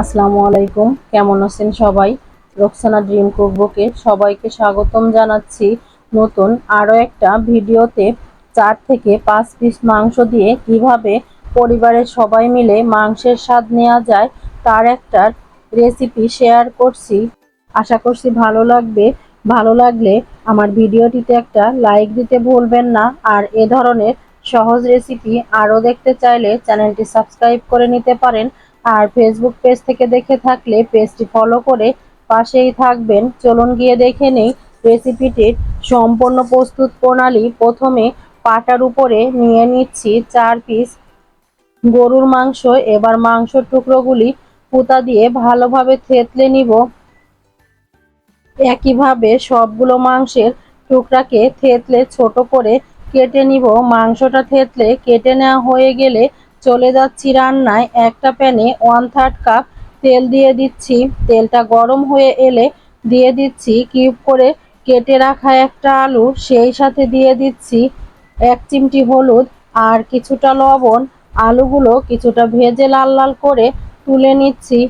আসসালামু আলাইকুম। কেমন আছেন সবাই? রোকসানা ড্রিম কুকবুকে সবাইকে স্বাগতম জানাচ্ছি নতুন আরও একটা ভিডিওতে। চার থেকে পাঁচ পিস মাংস দিয়ে কীভাবে পরিবারের সবাই মিলে মাংসের স্বাদ নেওয়া যায়, তার একটা রেসিপি শেয়ার করছি। আশা করছি ভালো লাগবে। ভালো লাগলে আমার ভিডিওটিতে একটা লাইক দিতে ভুলবেন না। আর এ ধরনের সহজ রেসিপি আরও দেখতে চাইলে চ্যানেলটি সাবস্ক্রাইব করে নিতে পারেন। আর ফেসবুক পেজ থেকে দেখে থাকলে পেজটি ফলো করে পাশেই থাকবেন। চলুন গিয়ে দেখে নেই রেসিপিটির সম্পূর্ণ প্রস্তুত প্রণালী। প্রথমে পাটার উপরে নিয়ে নিচ্ছি চার পিস গরুর মাংস। এবার মাংসর টুকরোগুলি পুতা দিয়ে ভালোভাবে থেতলে নিব। একইভাবে সবগুলো মাংসের টুকরাকে থেতলে ছোট করে কেটে নিব। মাংসটা থেতলে কেটে নেওয়া হয়ে গেলে চলে যাচ্ছি রান্নায়। একটা প্যানে ওয়ান থার্ড কাপ তেল দিয়ে দিচ্ছি। তেলটা গরম হয়ে এলে দিয়ে দিচ্ছি। কিউব করে কেটে রাখা একটা আলু, সেই সাথে দিয়ে দিচ্ছি এক চিমটি হলুদ আর কিছুটা লবণ। আলুগুলো কিছুটা ভেজে লাল লাল করে তুলে নিচ্ছি।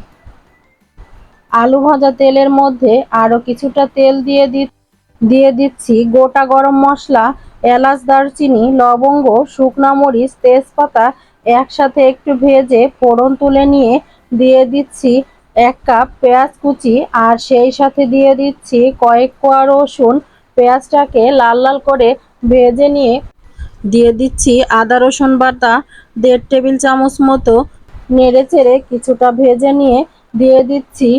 আলু ভাজা তেলের মধ্যে আরও কিছুটা তেল দিয়ে দি দিয়ে দিচ্ছি। গোটা গরম মশলা, এলাচ, দারচিনি, লবঙ্গ, শুকনা মরিচ, তেজপাতা একসাথে একটু ভেজে ফোড়ন তুলে নিয়ে দিয়ে দিচ্ছি এক কাপ পেঁয়াজ কুচি, আর সেই সাথে দিয়ে দিচ্ছি কয়েক কোয়া রসুন। পেঁয়াজটাকে লাল লাল করে ভেজে নিয়ে দিয়ে দিচ্ছি আদা রসুন বাটা, দেড় টেবিল চামচ মতো নেড়ে চেড়ে কিছুটা ভেজে নিয়ে দিয়ে দিচ্ছি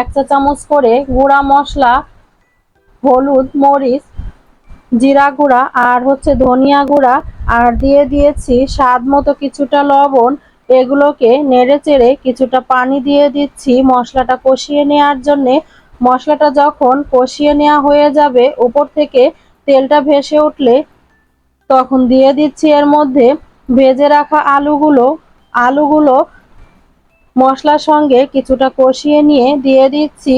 এক চা চামচ করে গুঁড়া মশলা, হলুদ, মরিচ জিরা গুঁড়া আর হচ্ছে ধনিয়া গুঁড়া। আর দিয়ে দিয়েছি স্বাদ মতো কিছুটা লবণ। এগুলোকে নেড়ে চেড়ে কিছুটা পানি দিয়ে দিচ্ছি মশলাটা কষিয়ে নেওয়ার জন্যে। মশলাটা যখন কষিয়ে নেওয়া হয়ে যাবে উপর থেকে তেলটা ভেসে উঠলে, তখন দিয়ে দিচ্ছি এর মধ্যে ভেজে রাখা আলুগুলো। আলুগুলো মশলার সঙ্গে কিছুটা কষিয়ে নিয়ে দিয়ে দিচ্ছি।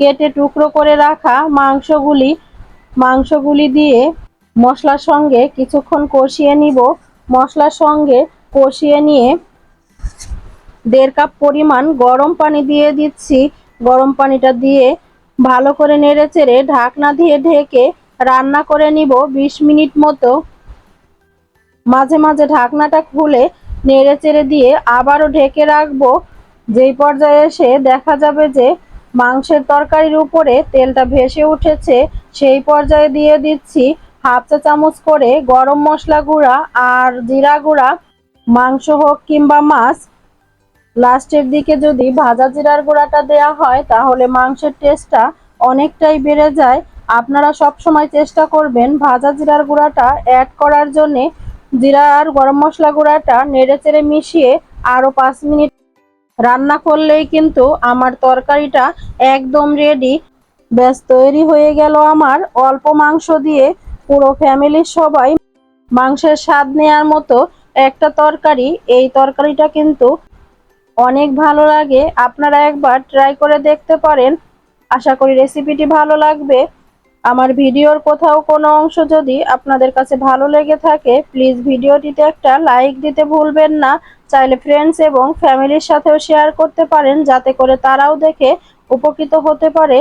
কেটে টুকরো করে রাখা মাংসগুলি মাংসগুলি দিয়ে মশলার সঙ্গে কিছুক্ষণ কষিয়ে নিব। মশলার সঙ্গে কষিয়ে নিয়ে দেড় কাপ পরিমাণ গরম পানি দিয়ে দিচ্ছি। গরম পানিটা দিয়ে ভালো করে নেড়ে চেড়ে ঢাকনা দিয়ে ঢেকে রান্না করে নিব ২০ মিনিট মতো। মাঝে মাঝে ঢাকনাটা খুলে নেড়ে চেড়ে দিয়ে আবারও ঢেকে রাখব। যেই পর্যায়ে এসে দেখা যাবে যে মাংসের তরকারির উপরে তেলটা ভেসে উঠেছে। সেই পর্যায়ে দিয়ে দিচ্ছি হাফ চা চামচ করে গরম মশলা গুঁড়া আর জিরা গুঁড়া, মাংস হোক কিংবা মাছ। লাস্টের দিকে যদি ভাজা জিরার গুঁড়াটা দেয়া হয়, তাহলে মাংসের টেস্টটা অনেকটাই বেড়ে যায়। আপনারা সব সময় চেষ্টা করবেন ভাজা জিরার গুঁড়াটা অ্যাড করার জন্যে। জিরা আর গরম মশলা গুঁড়াটা নেড়ে চেড়ে মিশিয়ে আরও পাঁচ মিনিট রান্না করলেই কিন্তু আমার তরকারিটা একদম রেডি ব্যাস, তৈরি হয়ে গেল আমার অল্প মাংস দিয়ে পুরো ফ্যামিলির সবাই মাংসের স্বাদ নেয়ার মতো একটা তরকারি। এই তরকারিটা কিন্তু অনেক ভালো লাগে। আপনারা একবার ট্রাই করে দেখতে পারেন। আশা করি রেসিপিটি ভালো লাগবে। আমার ভিডিওর কোথাও কোনো অংশ যদি আপনাদের কাছে ভালো লেগে থাকে প্লিজ ভিডিওটিতে একটা লাইক দিতে ভুলবেন না। চাইলে ফ্রেন্ডস এবং ফ্যামিলির সাথেও শেয়ার করতে পারেন, যাতে করে তারাও দেখে উপকৃত হতে পারে।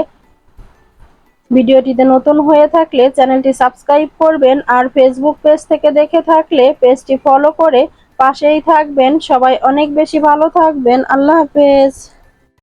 ভিডিওটিতে নতুন হয়ে থাকলে চ্যানেলটি সাবস্ক্রাইব করবেন আর ফেসবুক পেজ থেকে দেখে থাকলে পেজটি ফলো করে পাশেই থাকবেন। সবাই অনেক বেশি ভালো থাকবেন। আল্লাহ হাফেজ।